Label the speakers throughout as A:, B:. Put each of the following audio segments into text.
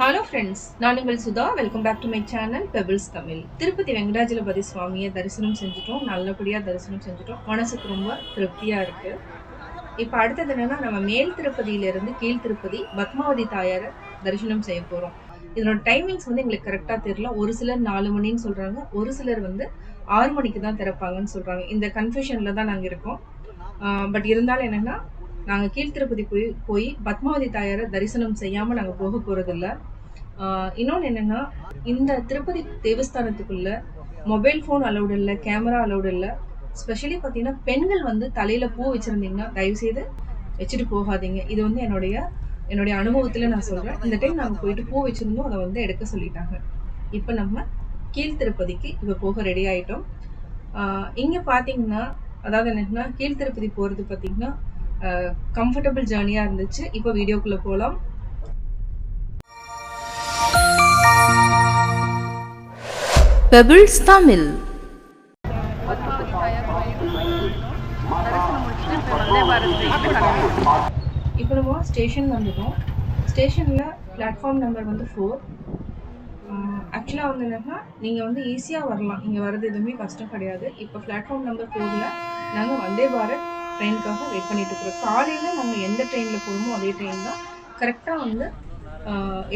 A: Hello friends நான் உங்கள் Sudha. Welcome back to my channel pebbles Tamil Tirupati Venkatajalapathy சுவாமியை தரிசனம் செஞ்சுட்டோம். நல்லபடியாக தரிசனம் செஞ்சுட்டோம். மனசுக்கு ரொம்ப திருப்தியாக இருக்குது இப்போ அடுத்தது என்னன்னா நம்ம மேல் திருப்பதியிலிருந்து கீழ் திருப்பதி பத்மாவதி தாயாரை தரிசனம் செய்ய போகிறோம் இதனோட டைமிங்ஸ் வந்து எங்களுக்கு கரெக்டாக தெரியல. ஒரு சிலர் நாலு மணின்னு சொல்கிறாங்க ஒரு சிலர் வந்து ஆறு மணிக்கு தான் திறப்பாங்கன்னு சொல்கிறாங்க இந்த கன்ஃபியூஷனில் தான் நாங்கள் இருக்கோம். பட் இருந்தாலும் என்னென்னா நாங்கள் கீழ்த்திருப்பதி போய் போய் பத்மாவதி தாயாரை தரிசனம் செய்யாமல் நாங்கள் போக போகிறதில்ல இன்னொன்று என்னென்னா இந்த திருப்பதி தேவஸ்தானத்துக்குள்ள மொபைல் ஃபோன் அலௌடு இல்லை கேமரா அலௌடு இல்லை. ஸ்பெஷலி பார்த்தீங்கன்னா பெண்கள் வந்து தலையில் பூ வச்சுருந்தீங்கன்னா தயவுசெய்து வச்சுட்டு போகாதீங்க. இது வந்து என்னுடைய என்னுடைய அனுபவத்தில் நான் சொல்கிறேன் இந்த டைம் நாங்கள் போயிட்டு பூ வச்சுருந்தோம் அதை வந்து எடுக்க சொல்லிட்டாங்க. இப்போ நம்ம கீழ் திருப்பதிக்கு இப்போ போக ரெடி ஆகிட்டோம் இங்கே பார்த்தீங்கன்னா அதாவது என்னென்னா கீழ் திருப்பதி போகிறது பார்த்தீங்கன்னா கம்ஃபர்டபுள் ஜேர்னியாக இருந்துச்சு. இப்போ வீடியோக்குள்ளே போகலாம்
B: பெபிள்ஸ் தமிழ்
A: இப்போ நம்ம ஸ்டேஷன் வந்துட்டோம். ஸ்டேஷனில் பிளாட்ஃபார்ம் நம்பர் வந்து ஃபோர் ஆக்சுவலாக வந்து என்னன்னா நீங்கள் வந்து ஈஸியாக வரலாம். இங்கே வர்றது எதுவுமே கஷ்டம் கிடையாது. இப்போ பிளாட்ஃபார்ம் நம்பர் ஃபோரில் நாங்கள் வந்தே பாரத். ட்ரெயினுக்காக வெயிட் பண்ணிட்டு இருக்கிறோம். காலையில் நாங்கள் எந்த ட்ரெயினில் போகிறோமோ அதே ட்ரெயின் தான். கரெக்டாக வந்து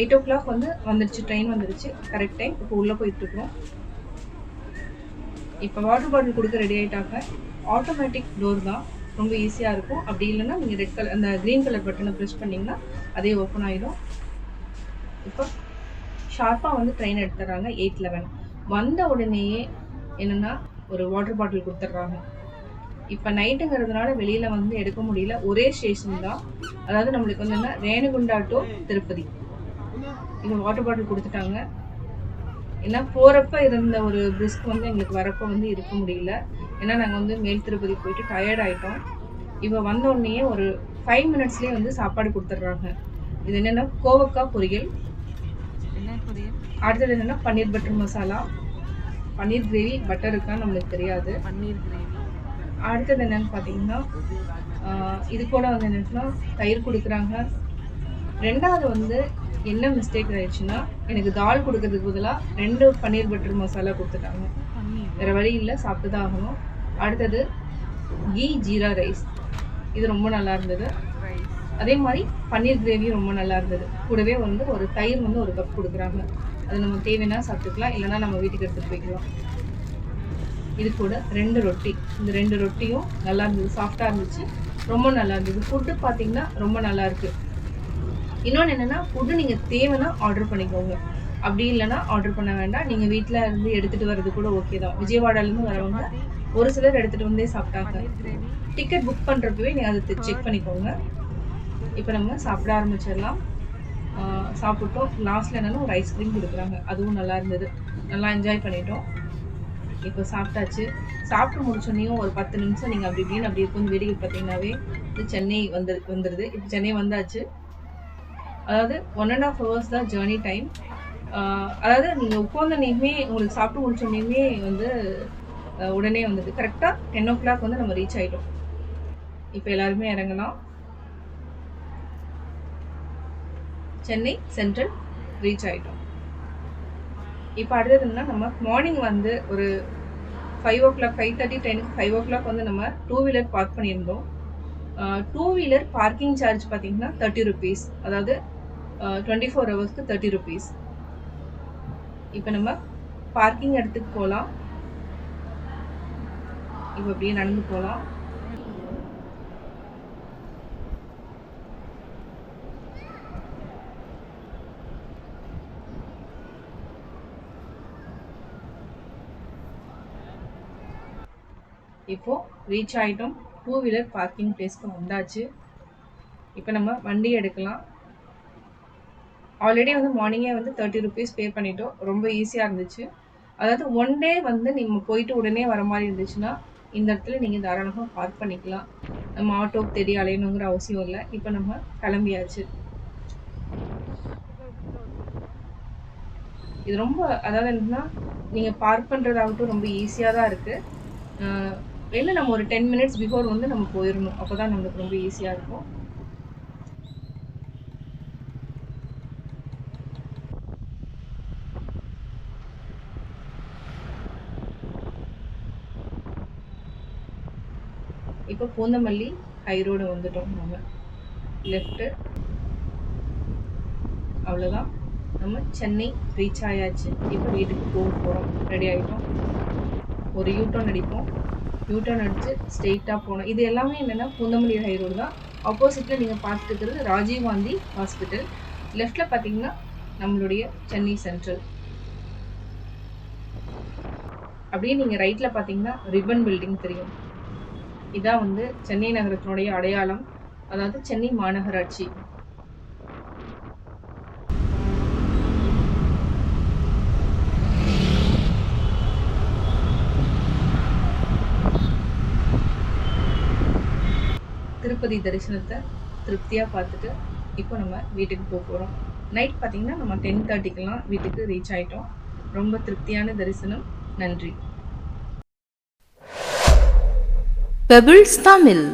A: எயிட் ஓ கிளாக் வந்து வந்துடுச்சு ட்ரெயின் வந்துடுச்சு கரெக்ட் டைம் இப்போ உள்ளே போயிட்டுருக்குறோம் இப்போ வாட்டர் பாட்டில் கொடுக்க ரெடி ஆகிட்டாங்க ஆட்டோமேட்டிக் டோர் தான். ரொம்ப ஈஸியாக இருக்கும். அப்படி இல்லைன்னா நீங்கள் ரெட் கலர் அந்த க்ரீன் கலர் பட்டனை ப்ரெஸ் பண்ணிங்கன்னா அதே ஓப்பன் ஆகிடும் இப்போ ஷார்ப்பாக வந்து ட்ரெயின் எடுத்துடுறாங்க எயிட் லெவன் வந்த உடனேயே என்னென்னா ஒரு வாட்டர் பாட்டில் கொடுத்துட்றாங்க. இப்போ நைட்டுங்கிறதுனால வெளியில் வந்து எடுக்க முடியல. ஒரே ஸ்டேஷன் தான். அதாவது நம்மளுக்கு வந்து என்ன? ரேணுகுண்டா டு திருப்பதி. இப்போ வாட்டர் பாட்டில் கொடுத்துட்டாங்க. ஏன்னா போகிறப்ப இருந்த ஒரு பிரிஸ்க் வந்து எங்களுக்கு வரப்போ வந்து இருக்க முடியல. ஏன்னா நாங்கள் வந்து மேல் திருப்பதி போயிட்டு டயர்ட் ஆகிட்டோம் இப்போ வந்த உடனேயே ஒரு ஃபைவ் மினிட்ஸ்லேயே வந்து சாப்பாடு கொடுத்துட்றாங்க. இது என்னென்னா கோவக்காய் பொரியல். அடுத்தது என்னென்னா paneer butter masala. Paneer gravy butter இருக்கா நம்மளுக்கு தெரியாது.
B: பன்னீர் கிரேவி.
A: அடுத்தது என்னன்னு பார்த்தீங்கன்னா இது கூட வந்து என்னன்னா தயிர் கொடுக்குறாங்க. ரெண்டாவது வந்து என்ன மிஸ்டேக் ஆயிடுச்சுன்னா எனக்கு தால் கொடுக்கறதுக்கு பதிலாக ரெண்டு பன்னீர் பட்டர் மசாலா கொடுத்துட்டாங்க. வேற வழி இல்லை சாப்பிட்டு தான் ஆகணும். அடுத்தது கீ ஜீரா ரைஸ். இது ரொம்ப நல்லா இருந்தது. அதே மாதிரி பன்னீர் கிரேவி ரொம்ப நல்லா இருந்தது. கூடவே வந்து ஒரு தயிர் வந்து ஒரு கப் கொடுக்குறாங்க. அது நம்ம தேவைன்னா சாப்பிட்டுக்கலாம் இல்லைன்னா நம்ம வீட்டுக்கு எடுத்துகிட்டு போய்க்கலாம். இது கூட ரெண்டு ரொட்டி. இந்த ரெண்டு ரொட்டியும் நல்லா இருந்தது சாஃப்டாக இருந்துச்சு. ரொம்ப நல்லா இருந்தது. ஃபுட்டு பார்த்தீங்கன்னா ரொம்ப நல்லா இருக்கு. இன்னொன்று என்னென்னா ஃபுட்டு நீங்கள் தேவைன்னா ஆர்டர் பண்ணிக்கோங்க. அப்படி இல்லைன்னா ஆர்டர் பண்ண வேண்டாம். நீங்கள் வீட்டில் இருந்து எடுத்துகிட்டு வர்றது கூட ஓகே தான். விஜயவாடாலேருந்து வரவங்க ஒரு சிலர் எடுத்துகிட்டு வந்தே சாப்பிட்டாங்க. டிக்கெட் புக் பண்ணுறப்பவே நீங்கள் அதை செக் பண்ணிக்கோங்க. இப்போ நம்ம சாப்பிட ஆரம்பிச்சிடலாம். சாப்பிட்டோம். லாஸ்ட்டில் என்னென்னா ஒரு ஐஸ்கிரீம் கொடுக்குறாங்க. அதுவும் நல்லா இருந்தது. நல்லா என்ஜாய் பண்ணிட்டோம். இப்போ சாப்பிட்டாச்சு. சாப்பிட்டு முடிச்சோன்னையும் ஒரு பத்து நிமிஷம் நீங்கள் அப்படி இப்படின்னு அப்படி இருக்கும் வேடிக்கை பார்த்தீங்கன்னாவே இது சென்னை வந்து வந்துடுது இப்போ சென்னை வந்தாச்சு. அதாவது ஒன் அண்ட் ஆஃப் ஹவர்ஸ் தான் ஜேர்னி டைம் அதாவது நீங்கள் உட்காந்தனையுமே உங்களுக்கு சாப்பிட்டு முடிச்சோடனையுமே வந்து உடனே வந்தது. கரெக்டாக டென் ஓ கிளாக் வந்து நம்ம ரீச் ஆகிட்டோம் இப்போ எல்லாருமே இறங்கலாம். சென்னை சென்ட்ரல் ரீச் ஆகிட்டோம் இப்போ அடுத்தது என்னன்னா நம்ம மார்னிங் வந்து ஒரு five o'clock five thirty டெனுக்கு ஃபைவ் ஓ கிளாக் வந்து நம்ம டூ வீலர் பார்க் பண்ணியிருந்தோம். டூ வீலர் பார்க்கிங் சார்ஜ் பார்த்தீங்கன்னா தேர்ட்டி ருபீஸ் அதாவது டுவெண்ட்டி ஃபோர் ஹவர்ஸ்க்கு தேர்ட்டி ருபீஸ் இப்போ நம்ம பார்க்கிங் இடத்துக்கு போகலாம் இப்போ அப்படியே நடந்து போகலாம் இப்போது ரீச் ஆகிட்டோம் டூ வீலர் பார்க்கிங் பிளேஸ்க்கு வந்தாச்சு. இப்போ நம்ம வண்டி எடுக்கலாம். ஆல்ரெடி வந்து மார்னிங்கே வந்து தேர்ட்டி ருபீஸ் பே பண்ணிட்டோம். ரொம்ப ஈஸியாக இருந்துச்சு. அதாவது ஒன் டே வந்து நீங்கள் போயிட்டு உடனே வர மாதிரி இருந்துச்சுன்னா இந்த இடத்துல நீங்கள் தாராளமாக பார்க் பண்ணிக்கலாம். நம்ம ஆட்டோக்கு தேடி அலையணுங்கிற அவசியம் இல்லை. இப்போ நம்ம கிளம்பியாச்சு. இது ரொம்ப அதாவது என்னன்னா நீங்கள் பார்க் பண்ணுறதாகட்டும் ரொம்ப ஈஸியாக தான் இருக்குது இல்லை நம்ம ஒரு டென் மினிட்ஸ் பிஃபோர் வந்து நம்ம போயிடணும் அப்போ தான் நம்மளுக்கு ரொம்ப ஈஸியாக இருக்கும். இப்போ பூந்தமல்லி ஹை ரோடு வந்துட்டோம் நம்ம லெஃப்ட்டு அவ்வளோதான் நம்ம சென்னை ரீச் ஆயாச்சு. இப்போ வீட்டுக்கு போக போகிறோம் ரெடி ஆகிட்டோம் ஒரு யூட்டர்ன் அடிப்போம். யூட்டர்ன் அடித்து ஸ்ட்ரெயிட்டாக போனோம் இது எல்லாமே என்னென்னா பூந்தமல்லி ஹை ரோடு தான். ஆப்போசிட்டில் நீங்கள் பார்த்துட்டு ராஜீவ் காந்தி ஹாஸ்பிட்டல் லெஃப்டில் பார்த்தீங்கன்னா நம்மளுடைய சென்னை சென்ட்ரல் அப்படியே நீங்கள் ரைட்டில் பார்த்தீங்கன்னா ரிப்பன் பில்டிங் தெரியும். இதான் வந்து சென்னை நகரத்தினுடைய அடையாளம். அதாவது சென்னை மாநகராட்சி. திருப்பதி தரிசனத்தை திருப்தியாக பார்த்துட்டு இப்போ நம்ம வீட்டுக்கு போக போகிறோம் நைட் பார்த்தீங்கன்னா நம்ம டென் தேர்ட்டிக்கெலாம் வீட்டுக்கு ரீச் ஆகிட்டோம் ரொம்ப திருப்தியான தரிசனம். நன்றி.
B: பெபிள்ஸ் தமிழ்